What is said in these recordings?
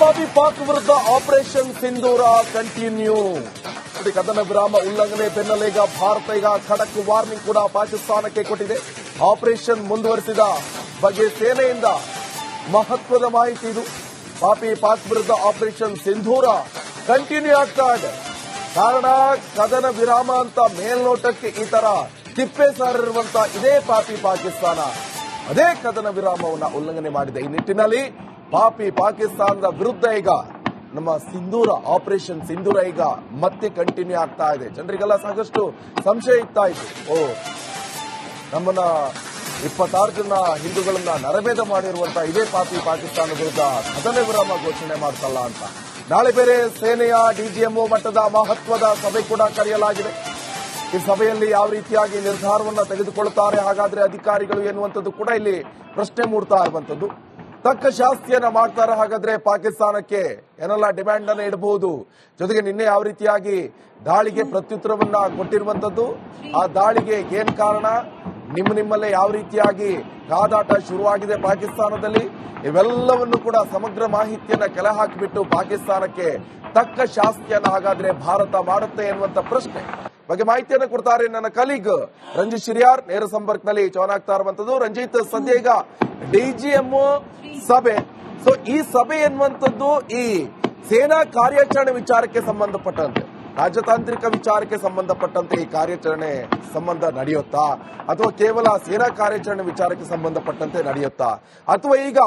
ಬಾಬಿ ಪಾಕ್ ವಿರುದ್ಧ ಆಪರೇಷನ್ ಸಿಂಧೂರ ಕಂಟಿನ್ಯೂ. ಕದನ ವಿರಾಮ ಉಲ್ಲಂಘನೆ ಬೆನ್ನಲ್ಲೀಗ ಭಾರತ ಈಗ ಖಡಕ್ ವಾರ್ನಿಂಗ್ ಕೂಡ ಪಾಕಿಸ್ತಾನಕ್ಕೆ ಕೊಟ್ಟಿದೆ. ಆಪರೇಷನ್ ಮುಂದುವರೆಸಿದ ಬಗ್ಗೆ ಸೇನೆಯಿಂದ ಮಹತ್ವದ ಮಾಹಿತಿ ಇದು. ಪಾಪಿ ಪಾಕ್ ವಿರುದ್ಧ ಆಪರೇಷನ್ ಸಿಂಧೂರ ಕಂಟಿನ್ಯೂ ಆಗ್ತಾ ಇದೆ. ಕಾರಣ ಕದನ ವಿರಾಮ ಅಂತ ಮೇಲ್ನೋಟಕ್ಕೆ ಈ ತರ ತಿಪ್ಪೆ ಸಾರಿರುವಂತಹ ಇದೇ ಪಾಪಿ ಪಾಕಿಸ್ತಾನ. ಅದೇ ಕದನ ವಿರಾಮವನ್ನು ಉಲ್ಲಂಘನೆ ಮಾಡಿದೆ ಈ ನಿಟ್ಟಿನಲ್ಲಿ ಪಾಪಿ ಪಾಕಿಸ್ತಾನದ ವಿರುದ್ಧ ಈಗ ನಮ್ಮ ಸಿಂಧೂರ ಆಪರೇಷನ್ ಸಿಂಧೂರ ಈಗ ಮತ್ತೆ ಕಂಟಿನ್ಯೂ ಆಗ್ತಾ ಇದೆ. ಜನರಿಗೆಲ್ಲ ಸಾಕಷ್ಟು ಸಂಶಯ ಇತ್ತಾ ಇತ್ತು ಓ, ನಮ್ಮನ್ನ ಇಪ್ಪತ್ತಾರು ಜನ ಹಿಂದೂಗಳನ್ನ ನರಭೇದ ಮಾಡಿರುವಂತ ಇದೇ ಪಾಪಿ ಪಾಕಿಸ್ತಾನ ವಿರುದ್ಧ ಕದನ ವಿರಾಮ ಘೋಷಣೆ ಮಾಡ್ತಲ್ಲ ಅಂತ. ನಾಳೆ ಬೇರೆ ಸೇನೆಯ ಡಿಜಿಎಂಒ ಮಟ್ಟದ ಮಹತ್ವದ ಸಭೆ ಕೂಡ ಕರೆಯಲಾಗಿದೆ. ಈ ಸಭೆಯಲ್ಲಿ ಯಾವ ರೀತಿಯಾಗಿ ನಿರ್ಧಾರವನ್ನು ತೆಗೆದುಕೊಳ್ಳುತ್ತಾರೆ, ಹಾಗಾದ್ರೆ ಅಧಿಕಾರಿಗಳು ಎನ್ನುವಂಥದ್ದು ಕೂಡ ಇಲ್ಲಿ ಪ್ರಶ್ನೆ ಮೂಡ್ತಾ ಇರುವಂತದ್ದು ತಕ್ಕ ಶಾಸ್ತಿಯನ್ನ ಮಾಡ್ತಾರೆ, ಹಾಗಾದ್ರೆ ಪಾಕಿಸ್ತಾನಕ್ಕೆ ಏನೆಲ್ಲ ಡಿಮ್ಯಾಂಡ್ ಅನ್ನು ಇಡಬಹುದು? ಜೊತೆಗೆ ನಿನ್ನೆ ಯಾವ ರೀತಿಯಾಗಿ ದಾಳಿಗೆ ಪ್ರತ್ಯುತ್ತರವನ್ನ ಕೊಟ್ಟಿರುವಂತದ್ದು ಆ ದಾಳಿಗೆ ಏನ್ ಕಾರಣ? ನಿಮ್ಮ ನಿಮ್ಮಲ್ಲೇ ಯಾವ ರೀತಿಯಾಗಿ ಕಾದಾಟ ಶುರುವಾಗಿದೆ ಪಾಕಿಸ್ತಾನದಲ್ಲಿ? ಇವೆಲ್ಲವನ್ನು ಕೂಡ ಸಮಗ್ರ ಮಾಹಿತಿಯನ್ನ ಕೆಲ ಹಾಕಿಬಿಟ್ಟು ಪಾಕಿಸ್ತಾನಕ್ಕೆ ತಕ್ಕ ಶಾಸ್ತಿಯನ್ನ ಹಾಗಾದ್ರೆ ಭಾರತ ಮಾಡುತ್ತೆ ಎನ್ನುವಂತ ಪ್ರಶ್ನೆ. ಬಗ್ಗೆ ಮಾಹಿತಿಯನ್ನು ಕೊಡ್ತಾರೆ ನನ್ನ ಕಲೀಗ್ ರಂಜಿತ್ ಶಿರಿಯಾರ್. ನೇರ ಸಂಪರ್ಕದಲ್ಲಿ ಜಾಯ್ನ್ ಆಗ್ತಾ ಇರುವಂತದ್ದು ರಂಜಿತ್ ಸದ್ಯ ಈಗ ಡಿಜಿಎಂ ಸಭೆ. ಸೊ ಈ ಸಭೆ ಎನ್ನುವಂಥದ್ದು ಈ ಸೇನಾ ಕಾರ್ಯಾಚರಣೆ ವಿಚಾರಕ್ಕೆ ಸಂಬಂಧಪಟ್ಟಂತೆ. ರಾಜತಾಂತ್ರಿಕ ವಿಚಾರಕ್ಕೆ ಸಂಬಂಧಪಟ್ಟಂತೆ ಈ ಕಾರ್ಯಾಚರಣೆ ಸಂಬಂಧ ನಡೆಯುತ್ತಾ? ಅಥವಾ ಕೇವಲ ಸೇನಾ ಕಾರ್ಯಾಚರಣೆ ವಿಚಾರಕ್ಕೆ ಸಂಬಂಧಪಟ್ಟಂತೆ ನಡೆಯುತ್ತಾ? ಅಥವಾ ಈಗ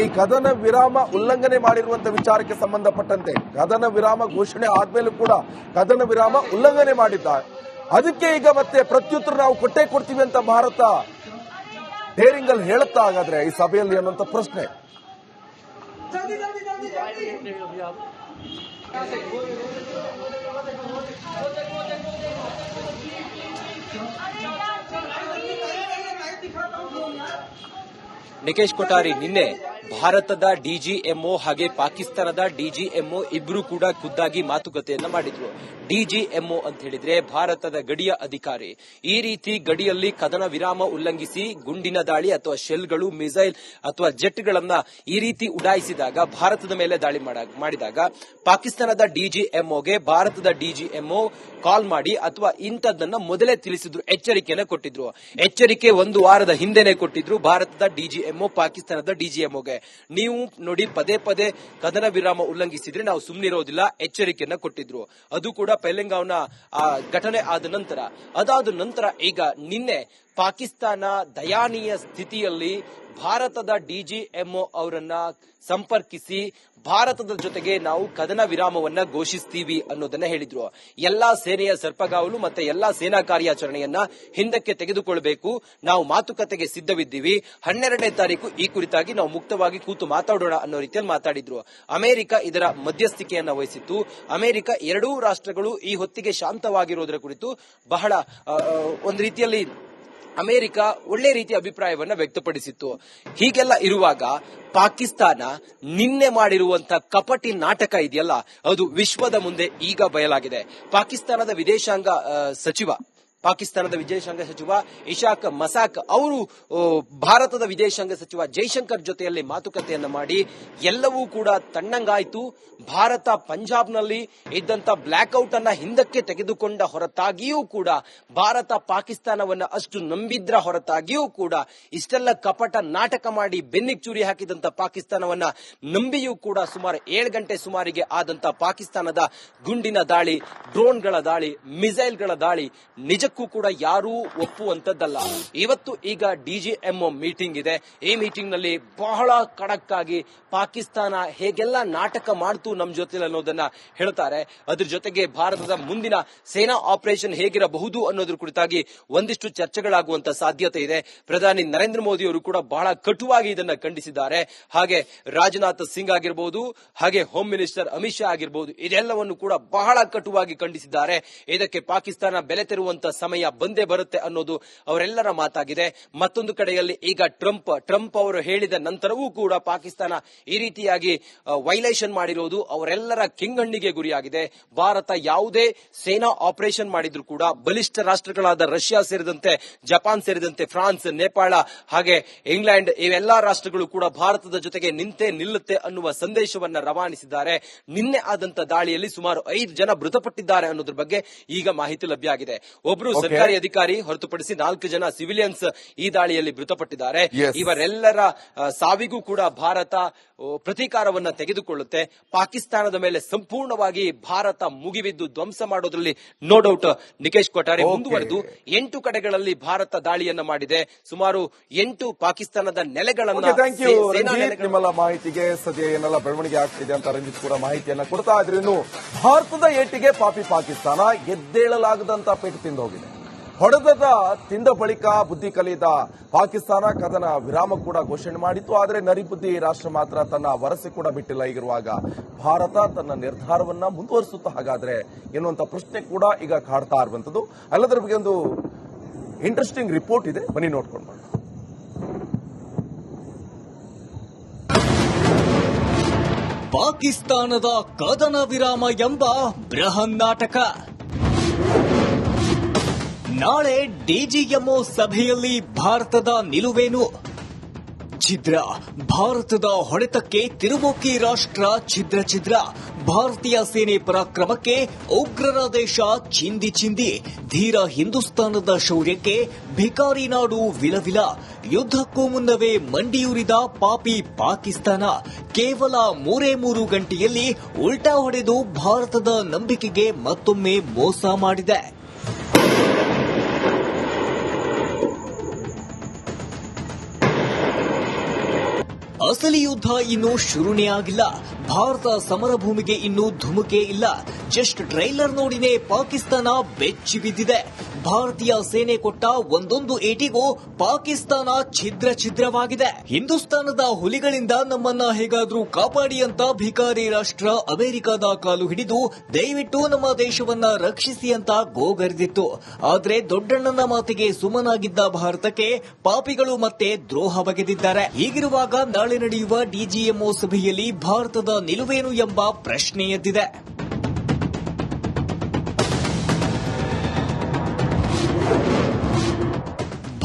ಈ ಕದನ ವಿರಾಮ ಉಲ್ಲಂಘನೆ ಮಾಡಿರುವಂತಹ ವಿಚಾರಕ್ಕೆ ಸಂಬಂಧಪಟ್ಟಂತೆ ಕದನ ವಿರಾಮ ಘೋಷಣೆ ಆದ್ಮೇಲೂ ಕೂಡ ಕದನ ವಿರಾಮ ಉಲ್ಲಂಘನೆ ಮಾಡಿದ್ದಾರೆ ಅದಕ್ಕೆ ಈಗ ಮತ್ತೆ ಪ್ರತ್ಯುತ್ತರ ನಾವು ಕೊಟ್ಟೇ ಕೊಡ್ತೀವಿ ಅಂತ ಭಾರತ ಡೇರಿಂಗ್ ಅಲ್ಲಿ ಹೇಳುತ್ತಾ ಹಾಗಾದ್ರೆ ಈ ಸಭೆಯಲ್ಲಿ ಅನ್ನುವಂತ ಪ್ರಶ್ನೆ. ನಿಕೇಶ್ ಕೊಠಾರಿ ನಿನ್ನೆ ಭಾರತದ ಡಿಜಿಎಂಒ ಹಾಗೆ ಪಾಕಿಸ್ತಾನದ ಡಿಜಿಎಂಒ ಇಬ್ರು ಕೂಡ ಖುದ್ದಾಗಿ ಮಾತುಕತೆಯನ್ನ ಮಾಡಿದ್ರು. ಡಿಜಿಎಂಒ ಅಂತ ಹೇಳಿದ್ರೆ ಭಾರತದ ಗಡಿಯ ಅಧಿಕಾರಿ. ಈ ರೀತಿ ಗಡಿಯಲ್ಲಿ ಕದನ ವಿರಾಮ ಉಲ್ಲಂಘಿಸಿ ಗುಂಡಿನ ದಾಳಿ ಅಥವಾ ಶೆಲ್ಗಳು, ಮಿಸೈಲ್ ಅಥವಾ ಜೆಟ್ಗಳನ್ನ ಈ ರೀತಿ ಉಡಾಯಿಸಿದಾಗ, ಭಾರತದ ಮೇಲೆ ದಾಳಿ ಮಾಡ- ಮಾಡಿದಾಗ ಪಾಕಿಸ್ತಾನದ ಡಿಜಿಎಂಒಗೆ ಭಾರತದ ಡಿಜಿಎಂಒ ಕಾಲ್ ಮಾಡಿ ಅಥವಾ ಇಂಥದ್ದನ್ನ ಮೊದಲೇ ತಿಳಿಸಿದ್ರು, ಎಚ್ಚರಿಕೆಯನ್ನು ಕೊಟ್ಟಿದ್ರು. ಎಚ್ಚರಿಕೆ ಒಂದು ವಾರದ ಹಿಂದೆನೆ ಕೊಟ್ಟಿದ್ರು ಭಾರತದ ಡಿಜಿಎಂಒ, ಪಾಕಿಸ್ತಾನದ ಡಿಜಿಎಂಒಗೆ. ನೀವು ನೋಡಿ ಪದೇ ಪದೇ ಕದನ ವಿರಾಮ ಉಲ್ಲಂಘಿಸಿದ್ರೆ ನಾವು ಸುಮ್ಮನಿರೋದಿಲ್ಲ ಎಚ್ಚರಿಕೆಯನ್ನ ಕೊಟ್ಟಿದ್ರು. ಅದು ಕೂಡ ಪೆಲೆಂಗಾವ್ನ, ಆ, ಘಟನೆ ಆದ ನಂತರ. ಅದಾದ ನಂತರ ಈಗ ನಿನ್ನೆ ಪಾಕಿಸ್ತಾನ ದಯಾನೀಯ ಸ್ಥಿತಿಯಲ್ಲಿ ಭಾರತದ ಡಿಜಿಎಂಒ ಅವರನ್ನ ಸಂಪರ್ಕಿಸಿ ಭಾರತದ ಜೊತೆಗೆ ನಾವು ಕದನ ವಿರಾಮವನ್ನ ಘೋಷಿಸ್ತೀವಿ ಅನ್ನೋದನ್ನ ಹೇಳಿದ್ರು. ಎಲ್ಲಾ ಸೇನೆಯ ಸರ್ಪಗಾವಲು ಮತ್ತೆ ಎಲ್ಲಾ ಸೇನಾ ಕಾರ್ಯಾಚರಣೆಯನ್ನ ಹಿಂದಕ್ಕೆ ತೆಗೆದುಕೊಳ್ಬೇಕು. ನಾವು ಮಾತುಕತೆಗೆ ಸಿದ್ಧವಿದ್ದೀವಿ. ಹನ್ನೆರಡನೇ ತಾರೀಕು ಈ ಕುರಿತಾಗಿ ನಾವು ಮುಕ್ತವಾಗಿ ಕೂತು ಮಾತಾಡೋಣ ಅನ್ನೋ ರೀತಿಯಲ್ಲಿ ಮಾತಾಡಿದ್ರು. ಅಮೆರಿಕ ಇದರ ಮಧ್ಯಸ್ಥಿಕೆಯನ್ನ ವಹಿಸಿತ್ತು. ಅಮೆರಿಕ ಎರಡೂ ರಾಷ್ಟ್ರಗಳು ಈ ಹೊತ್ತಿಗೆ ಶಾಂತವಾಗಿರೋದರ ಕುರಿತು ಬಹಳ ಒಂದು ರೀತಿಯಲ್ಲಿ ಅಮೆರಿಕ ಒಳ್ಳೆ ರೀತಿಯ ಅಭಿಪ್ರಾಯವನ್ನ ವ್ಯಕ್ತಪಡಿಸಿತ್ತು. ಹೀಗೆಲ್ಲ ಇರುವಾಗ ಪಾಕಿಸ್ತಾನ ನಿನ್ನೆ ಮಾಡಿರುವಂತ ಕಪಟಿ ನಾಟಕ ಇದೆಯಲ್ಲ, ಅದು ವಿಶ್ವದ ಮುಂದೆ ಈಗ ಬಯಲಾಗಿದೆ. ಪಾಕಿಸ್ತಾನದ ವಿದೇಶಾಂಗ ಸಚಿವ ಪಾಕಿಸ್ತಾನದ ವಿದೇಶಾಂಗ ಸಚಿವ ಇಶಾಕ್ ಮಸಾಕ್ ಅವರು ಭಾರತದ ವಿದೇಶಾಂಗ ಸಚಿವ ಜೈಶಂಕರ್ ಜೊತೆಯಲ್ಲಿ ಮಾತುಕತೆಯನ್ನ ಮಾಡಿ, ಎಲ್ಲವೂ ಕೂಡ ತಣ್ಣಂಗಾಯಿತು. ಭಾರತ ಪಂಜಾಬ್ನಲ್ಲಿ ಇದ್ದಂತ ಬ್ಲಾಕ್ಔಟ್ ಅನ್ನ ಹಿಂದಕ್ಕೆ ತೆಗೆದುಕೊಂಡ ಹೊರತಾಗಿಯೂ ಕೂಡ, ಭಾರತ ಪಾಕಿಸ್ತಾನವನ್ನ ಅಷ್ಟು ನಂಬಿದ್ರ ಹೊರತಾಗಿಯೂ ಕೂಡ, ಇಷ್ಟೆಲ್ಲ ಕಪಟ ನಾಟಕ ಮಾಡಿ ಬೆನ್ನಿಗೆ ಚೂರಿ ಹಾಕಿದಂತ ಪಾಕಿಸ್ತಾನವನ್ನ ನಂಬಿಯೂ ಕೂಡ ಸುಮಾರು ಏಳು ಗಂಟೆ ಸುಮಾರಿಗೆ ಆದಂತ ಪಾಕಿಸ್ತಾನದ ಗುಂಡಿನ ದಾಳಿ, ಡ್ರೋನ್ಗಳ ದಾಳಿ, ಮಿಸೈಲ್ಗಳ ದಾಳಿ ನಿಜಕ್ಕೂ ಕೂಡ ಯಾರೂ ಒಪ್ಪುವಂತದ್ದಲ್ಲ ಇವತ್ತು ಈಗ ಡಿಜಿಎಂಒ ಮೀಟಿಂಗ್ ಇದೆ. ಈ ಮೀಟಿಂಗ್ನಲ್ಲಿ ಬಹಳ ಖಡಕ್ ಆಗಿ ಪಾಕಿಸ್ತಾನ ಹೇಗೆಲ್ಲ ನಾಟಕ ಮಾಡ್ತು ನಮ್ ಜೊತೆ ಅನ್ನೋದನ್ನ ಹೇಳ್ತಾರೆ. ಅದ್ರ ಜೊತೆಗೆ ಭಾರತದ ಮುಂದಿನ ಸೇನಾ ಆಪರೇಷನ್ ಹೇಗಿರಬಹುದು ಅನ್ನೋದ್ರ ಕುರಿತಾಗಿ ಒಂದಿಷ್ಟು ಚರ್ಚೆಗಳಾಗುವಂತ ಸಾಧ್ಯತೆ ಇದೆ. ಪ್ರಧಾನಿ ನರೇಂದ್ರ ಮೋದಿ ಅವರು ಕೂಡ ಬಹಳ ಕಟುವಾಗಿ ಇದನ್ನ ಖಂಡಿಸಿದ್ದಾರೆ. ಹಾಗೆ ರಾಜನಾಥ್ ಸಿಂಗ್ ಆಗಿರಬಹುದು ಹಾಗೆ ಹೋಮ್ ಮಿನಿಸ್ಟರ್ ಅಮಿತ್ ಶಾ ಆಗಿರಬಹುದು ಇದೆಲ್ಲವನ್ನು ಕೂಡ ಬಹಳ ಕಟುವಾಗಿ ಖಂಡಿಸಿದ್ದಾರೆ. ಇದಕ್ಕೆ ಪಾಕಿಸ್ತಾನ ಬೆಲೆ ತೆರುವಂತ ಸಮಯ ಬಂದೇ ಬರುತ್ತೆ ಅನ್ನೋದು ಅವರೆಲ್ಲರ ಮಾತಾಗಿದೆ. ಮತ್ತೊಂದು ಕಡೆಯಲ್ಲಿ ಈಗ ಟ್ರಂಪ್ ಟ್ರಂಪ್ ಅವರು ಹೇಳಿದ ನಂತರವೂ ಕೂಡ ಪಾಕಿಸ್ತಾನ ಈ ರೀತಿಯಾಗಿ ವೈಲೇಷನ್ ಮಾಡಿರುವುದು ಅವರೆಲ್ಲರ ಕಿಂಗಣ್ಣಿಗೆ ಗುರಿಯಾಗಿದೆ. ಭಾರತ ಯಾವುದೇ ಸೇನಾ ಆಪರೇಷನ್ ಮಾಡಿದ್ರು ಕೂಡ ಬಲಿಷ್ಠ ರಾಷ್ಟ್ರಗಳಾದ ರಷ್ಯಾ ಸೇರಿದಂತೆ, ಜಪಾನ್ ಸೇರಿದಂತೆ, ಫ್ರಾನ್ಸ್, ನೇಪಾಳ, ಹಾಗೆ ಇಂಗ್ಲೆಂಡ್ ಇವೆಲ್ಲಾ ರಾಷ್ಟ್ರಗಳು ಕೂಡ ಭಾರತದ ಜೊತೆಗೆ ನಿಂತೆ ನಿಲ್ಲುತ್ತೆ ಅನ್ನುವ ಸಂದೇಶವನ್ನ ರವಾನಿಸಿದ್ದಾರೆ. ನಿನ್ನೆ ಆದಂತ ದಾಳಿಯಲ್ಲಿ ಸುಮಾರು ಐದು ಜನ ಮೃತಪಟ್ಟಿದ್ದಾರೆ ಅನ್ನೋದ್ರ ಬಗ್ಗೆ ಈಗ ಮಾಹಿತಿ ಲಭ್ಯ ಆಗಿದೆ. ಒಬ್ರು Okay. ಸರ್ಕಾರಿ ಅಧಿಕಾರಿ ಹೊರತುಪಡಿಸಿ ನಾಲ್ಕು ಜನ ಸಿವಿಲಿಯನ್ಸ್ ಈ ದಾಳಿಯಲ್ಲಿ ಮೃತಪಟ್ಟಿದ್ದಾರೆ. ಇವರೆಲ್ಲರ ಸಾವಿಗೂ ಕೂಡ ಭಾರತ ಪ್ರತೀಕಾರವನ್ನ ತೆಗೆದುಕೊಳ್ಳುತ್ತೆ. ಪಾಕಿಸ್ತಾನದ ಮೇಲೆ ಸಂಪೂರ್ಣವಾಗಿ ಭಾರತ ಮುಗಿಬಿದ್ದು ಧ್ವಂಸ ಮಾಡೋದ್ರಲ್ಲಿ ನೋ ಡೌಟ್ ನಿಕೇಶ್ ಕೊಠಾರಿ. ಮುಂದುವರೆದು ಎಂಟು ಕಡೆಗಳಲ್ಲಿ ಭಾರತ ದಾಳಿಯನ್ನ ಮಾಡಿದೆ. ಸುಮಾರು ಎಂಟು ಪಾಕಿಸ್ತಾನದ ನೆಲೆಗಳನ್ನ ಮಾಹಿತಿಗೆ ಸದ್ಯ ಏನೆಲ್ಲ ಬೆಳವಣಿಗೆ ಆಗ್ತಿದೆ ಅಂತ ರಂಜಿತ್ ಕೂಡ ಮಾಹಿತಿಯನ್ನ ಕೊಡ್ತಾ ಇದ್ರು. ಭಾರತದ ಏಟಿಗೆ ಪಾಪಿ ಪಾಕಿಸ್ತಾನ. ಎದ್ದೇಳಲಾಗದಂತ ಪೆಟ್ಟು ತಿಂದು ಹೋಗಿದೆ ಹೊಡೆದದ, ತಿಂದ ಬಳಿಕ ಬುದ್ಧಿ ಕಲಿತ ಪಾಕಿಸ್ತಾನ ಕದನ ವಿರಾಮ ಕೂಡ ಘೋಷಣೆ ಮಾಡಿತ್ತು. ಆದರೆ ನರಿಬುದ್ಧಿ ರಾಷ್ಟ್ರ ಮಾತ್ರ ತನ್ನ ವರಸೆ ಕೂಡ ಬಿಟ್ಟಿಲ್ಲ. ಈಗಿರುವಾಗ ಭಾರತ ತನ್ನ ನಿರ್ಧಾರವನ್ನ ಮುಂದುವರಿಸುತ್ತಾ ಹಾಗಾದ್ರೆ ಎನ್ನುವಂತ ಪ್ರಶ್ನೆ ಕೂಡ ಈಗ ಕಾಡ್ತಾ ಇರುವಂತದ್ದು ಅಲ್ಲದರ ಬಗ್ಗೆ ಒಂದು ಇಂಟ್ರೆಸ್ಟಿಂಗ್ ರಿಪೋರ್ಟ್ ಇದೆ. ಬನ್ನಿ ನೋಡ್ಕೊಂಡು ಪಾಕಿಸ್ತಾನದ ಕದನ ವಿರಾಮ ಎಂಬ ಬೃಹನ್ ನಾಟಕ. ನಾಳೆ ಡಿಜಿಎಂಒ ಸಭೆಯಲ್ಲಿ ಭಾರತದ ನಿಲುವೇನು? ಛಿದ್ರ, ಭಾರತದ ಹೊಡೆತಕ್ಕೆ ತಿರುಮುಖಿ ರಾಷ್ಟ್ರ ಛಿದ್ರ ಛಿದ್ರ. ಭಾರತೀಯ ಸೇನೆ ಪರಾಕ್ರಮಕ್ಕೆ ಉಗ್ರರ ದೇಶ ಚಿಂದಿ ಚಿಂದಿ. ಧೀರ ಹಿಂದೂಸ್ತಾನದ ಶೌರ್ಯಕ್ಕೆ ಭಿಕಾರಿ ನಾಡು ವಿಲವಿಲ. ಯುದ್ಧಕ್ಕೂ ಮುನ್ನವೇ ಮಂಡಿಯೂರಿದ ಪಾಪಿ ಪಾಕಿಸ್ತಾನ. ಕೇವಲ ಮೂರೇ ಮೂರು ಗಂಟೆಯಲ್ಲಿ ಉಲ್ಟಾ ಹೊಡೆದು ಭಾರತದ ನಂಬಿಕೆಗೆ ಮತ್ತೊಮ್ಮೆ ಮೋಸ ಮಾಡಿದೆ. ಅಸಲಿ ಯುದ್ಧ ಇನ್ನೂ ಶುರುನೇ ಆಗಿಲ್ಲ. ಭಾರತ ಸಮರ ಭೂಮಿಗೆ ಇನ್ನೂ ಧುಮುಕೆ ಇಲ್ಲ. ಜಸ್ಟ್ ಟ್ರೈಲರ್ ನೋಡಿನೇ ಪಾಕಿಸ್ತಾನ ಬೆಚ್ಚಿ ಬಿದ್ದಿದೆ. ಭಾರತೀಯ ಸೇನೆ ಕೊಟ್ಟ ಒಂದೊಂದು ಏಟಿಗೂ ಪಾಕಿಸ್ತಾನ ಛಿದ್ರ ಛಿದ್ರವಾಗಿದೆ. ಹಿಂದೂಸ್ತಾನದ ಹುಲಿಗಳಿಂದ ನಮ್ಮನ್ನ ಹೇಗಾದ್ರೂ ಕಾಪಾಡಿ ಅಂತ ಭಿಕಾರಿ ರಾಷ್ಟ್ರ ಅಮೆರಿಕದ ಕಾಲು ಹಿಡಿದು ದಯವಿಟ್ಟು ನಮ್ಮ ದೇಶವನ್ನ ರಕ್ಷಿಸಿ ಅಂತ ಗೋಗರೆದಿತ್ತು ಆದರೆ ದೊಡ್ಡಣ್ಣನ ಮಾತಿಗೆ ಸುಮನಾಗಿದ್ದ ಭಾರತಕ್ಕೆ ಪಾಪಿಗಳು ಮತ್ತೆ ದ್ರೋಹ ಬಗೆದಿದ್ದಾರೆ. ಹೀಗಿರುವಾಗ ನಾಳೆ ನಡೆಯುವ ಡಿಜಿಎಂಒ ಸಭೆಯಲ್ಲಿ ಭಾರತದ ನಿಲುವೇನು ಎಂಬ ಪ್ರಶ್ನೆ ಎದ್ದಿದೆ.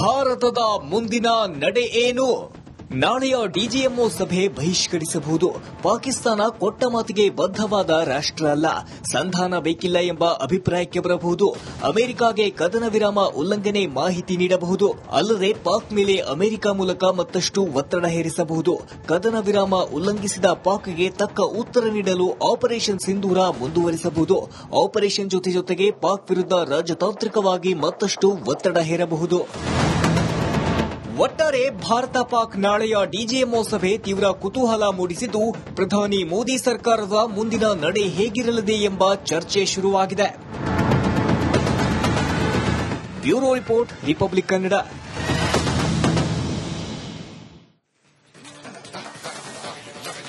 ಭಾರತದ ಮುಂದಿನ ನಡೆ ಏನು? ನಾಳೆಯ ಡಿಜಿಎಂಒ ಸಭೆ ಬಹಿಷ್ಕರಿಸಬಹುದು. ಪಾಕಿಸ್ತಾನ ಕೊಟ್ಟ ಮಾತಿಗೆ ಬದ್ಧವಾದ ರಾಷ್ಟ್ರ ಅಲ್ಲ. ಸಂಧಾನ ಬೇಕಿಲ್ಲ ಎಂಬ ಅಭಿಪ್ರಾಯಕ್ಕೆ ಬರಬಹುದು. ಅಮೆರಿಕಾಗೆ ಕದನ ವಿರಾಮ ಉಲ್ಲಂಘನೆ ಮಾಹಿತಿ ನೀಡಬಹುದು. ಅಲ್ಲದೆ ಪಾಕ್ ಮೇಲೆ ಅಮೆರಿಕ ಮೂಲಕ ಮತ್ತಷ್ಟು ಒತ್ತಡ ಹೇರಿಸಬಹುದು. ಕದನ ವಿರಾಮ ಉಲ್ಲಂಘಿಸಿದ ಪಾಕ್ಗೆ ತಕ್ಕ ಉತ್ತರ ನೀಡಲು ಆಪರೇಷನ್ ಸಿಂಧೂರ ಮುಂದುವರಿಸಬಹುದು. ಆಪರೇಷನ್ ಜೊತೆ ಜೊತೆಗೆ ಪಾಕ್ ವಿರುದ್ಧ ರಾಜತಾಂತ್ರಿಕವಾಗಿ ಮತ್ತಷ್ಟು ಒತ್ತಡ ಹೇರಬಹುದು. ಒಟ್ಟಾರೆ ಭಾರತ ಪಾಕ್ ನಾಳೆಯ ಡಿಜಿಎಂಒ ಸಭೆ ತೀವ್ರ ಕುತೂಹಲ ಮೂಡಿಸಿದ್ದು, ಪ್ರಧಾನಿ ಮೋದಿ ಸರ್ಕಾರದ ಮುಂದಿನ ನಡೆ ಹೇಗಿರಲಿದೆ ಎಂಬ ಚರ್ಚೆ ಶುರುವಾಗಿದೆ. Bureau report, Republic Kannada.